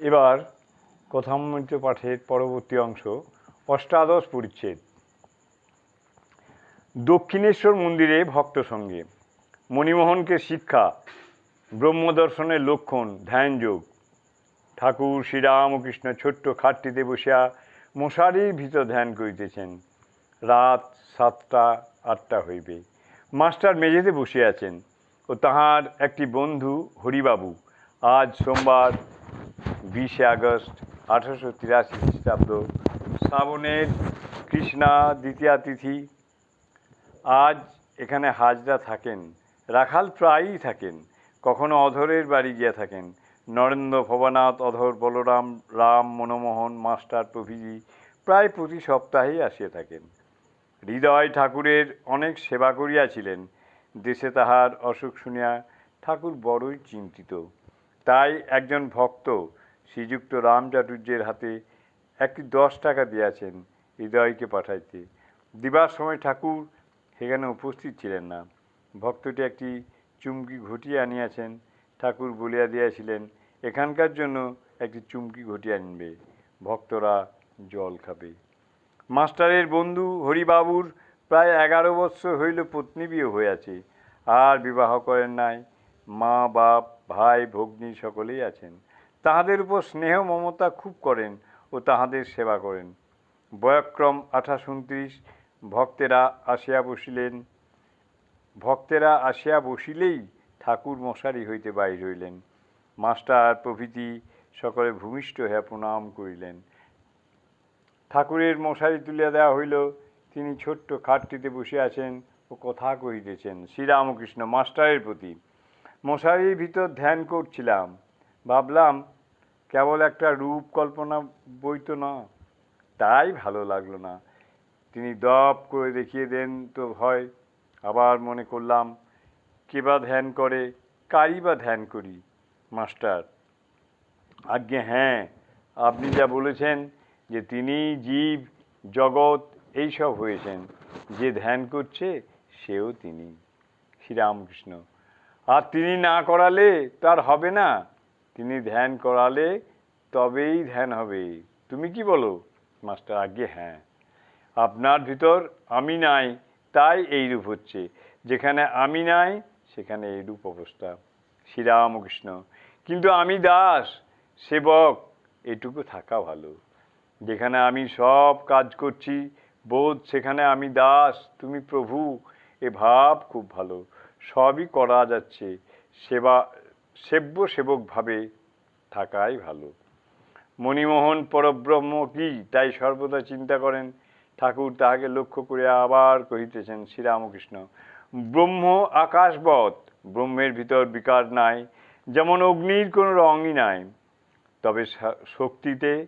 এবার কথামৃত পাঠের পরবর্তী অংশ, অষ্টাদশ পরিচ্ছেদ। দক্ষিণেশ্বর মন্দিরে ভক্ত সঙ্গে, মণিমোহনকে শিক্ষা, ব্রহ্মদর্শনের লক্ষণ, ধ্যানযোগ। ঠাকুর শ্রীরামকৃষ্ণ ছোট্ট খাটটিতে বসিয়া মশারির ভিতর ধ্যান করিতেছেন। রাত সাতটা, আটটা হইবে। মাস্টার মেঝেতে বসিয়াছেন ও তাহার একটি বন্ধু হরিবাবু আজ সোমবার বিশে আগস্ট আঠারোশো তিরাশি খ্রিস্টাব্দ। শ্রাবণের কৃষ্ণা দ্বিতীয়া তিথি। আজ এখানে হাজরা থাকেন। রাখাল প্রায়ই থাকেন। কখনো অধরের বাড়ি গিয়া থাকেন। নরেন্দ্র ভবনাথ, অধর বলরাম, রাম মনমোহন, মাস্টার প্রভৃতি প্রায় প্রতি সপ্তাহেই আসিয়া থাকেন। হৃদয় ঠাকুরের অনেক সেবা করিয়াছিলেন। দেশে তাহার অসুখ শুনিয়া ঠাকুর বড়ই চিন্তিত। তাই একজন ভক্ত শ্রীযুক্ত রাম চাটুর্যের হাতে একটি দশ টাকা দিয়াছেন হৃদয়কে পাঠাইতে। দিবার সময় ঠাকুর সেখানে উপস্থিত ছিলেন না। ভক্তটি একটি চুমকি ঘটিয়া আনিয়াছেন। ঠাকুর বলিয়া দিয়াছিলেন, এখানকার জন্য একটি চুমকি ঘটি আনবে। ভক্তরা জল খাবে। মাস্টারের বন্ধু হরিবাবুর প্রায় এগারো বৎসর হইল পত্নী বিয়ে হইয়াছে। আর বিবাহ করেন নাই। মা, বাপ, ভাই, ভগ্নী সকলেই আছেন। তাহাদের উপর স্নেহ মমতা খুব করেন ও তাহাদের সেবা করেন। বয়ক্রম আঠাশ উনত্রিশ, ভক্তেরা আসিয়া বসিলেন। ভক্তেরা আসিয়া বসিলেই ঠাকুর মশারি হইতে বাইর হইলেন। মাস্টার প্রভৃতি সকলে ভূমিষ্ঠ হইয়া প্রণাম করিলেন। ঠাকুরের মশারি তুলিয়া দেওয়া হইল। তিনি ছোট্ট খাটটিতে বসে আছেন ও কথা কহিতেছেন, শ্রীরামকৃষ্ণ, মাস্টারের প্রতি, মশারির ভিতর ধ্যান করছিলাম। ভাবলাম, কেবল একটা রূপ কল্পনা বই তো না, তাই ভালো লাগল না। তিনি দপ করে দেখিয়ে দেন তো ভয়। আবার মনে করলাম, কে বা ধ্যান করে, কারই বা ধ্যান করি, মাস্টার? আজ্ঞে হ্যাঁ আপনি যা বলেছেন যে তিনি জীব, জগৎ, এইসব হয়েছেন, যে ধ্যান করছে, সেও তিনি। শ্রীরামকৃষ্ণ। আর তিনি না করালে তার হবে না। তিনি ধ্যান করালে তবেই ধ্যান হবে। তুমি কি বলো? মাস্টার, আজ্ঞে হ্যাঁ। আপনার ভিতর আমি নাই, তাই এই রূপ হচ্ছে। যেখানে আমি নাই, সেখানে এই রূপ অবস্থা। শ্রীরামকৃষ্ণ, কিন্তু আমি দাস, সেবক, এটুকু থাকা ভালো। যেখানে আমি সব কাজ করছি, বোধ সেখানে আমি দাস, তুমি প্রভু, এ ভাব খুব ভালো। সবই করা যাচ্ছে। সেবা সেব্য সেবক ভাবে থাকাই ভালো। মণিমোহন পরব্রহ্ম কি? তাই সর্বদা চিন্তা করেন। ঠাকুর তাহাকে লক্ষ্য করে আবার কহিতেছেন, শ্রীরামকৃষ্ণ, ব্রহ্ম আকাশবৎ, ব্রহ্মের ভিতর বিকার নাই, যেমন অগ্নির কোনো রঙই নাই। তবে শক্তিতে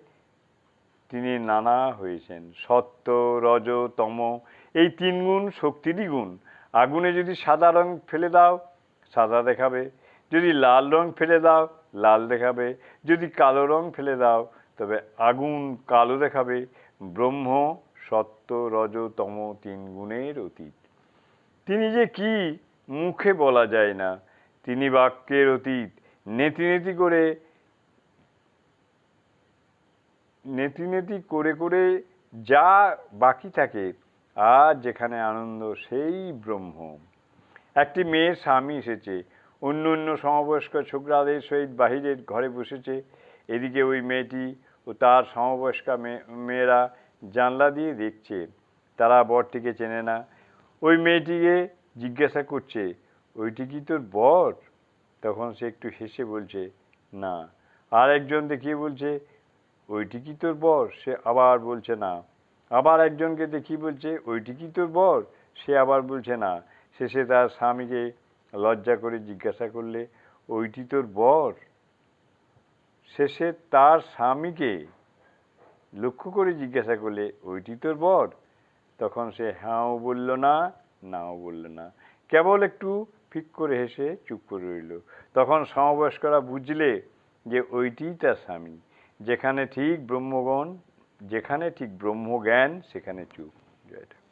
তিনি নানা হয়েছেন। সত্য, রজ, তম, এই তিন গুণ শক্তিরই গুণ। আগুনে যদি সাদা রং ফেলে দাও, সাদা দেখাবে। যদি লাল রং ফেলে দাও, লাল দেখাবে। যদি কালো রং ফেলে দাও, তবে আগুন কালো দেখাবে। ব্রহ্ম, সত্য, রজ, তম তিন গুণের অতীত। তিনি যে কি মুখে বলা যায় না, তিনি বাক্যের অতীত। নেতি নেতি করে, নেতি নেতি করে করে যা বাকি থাকে আর যেখানে আনন্দ সেই ব্রহ্ম। একটি মেয়ের স্বামী এসেছে অন্য অন্য সমবয়স্ক ছোকরাদের সহিত বাহিরের ঘরে বসেছে। এদিকে ওই মেয়েটি ও তার সমবয়স্কা মেয়ে- মেয়েরা জানলা দিয়ে দেখছে। তারা বরটিকে চেনে না। ওই মেয়েটিকে জিজ্ঞাসা করছে, ওইটি কি তোর বর? তখন সে একটু হেসে বলছে, না। আর একজন দেখিয়ে বলছে, ওইটি কি তোর বর? সে আবার বলছে, না। আবার একজনকে দেখিয়ে বলছে, ওইটি কি তোর বর? সে আবার বলছে, না। শেষে তার স্বামীকে লজ্জা করে জিজ্ঞাসা করলে, ওইটি তোর বর? শেষে তার স্বামীকে লক্ষ্য করে জিজ্ঞাসা করলে, ওইটি তোর বর? তখন সে হ্যাঁও বলল, না, নাও বলল না। কেবল একটু ফিক করে হেসে চুপ করে রইল। তখন সমবয়স্করা বুঝলে যে ওইটিই তার স্বামী। যেখানে ঠিক ব্রহ্মগণ, যেখানে ঠিক ব্রহ্মজ্ঞান, সেখানে চুপ। জয় ঠাকুর।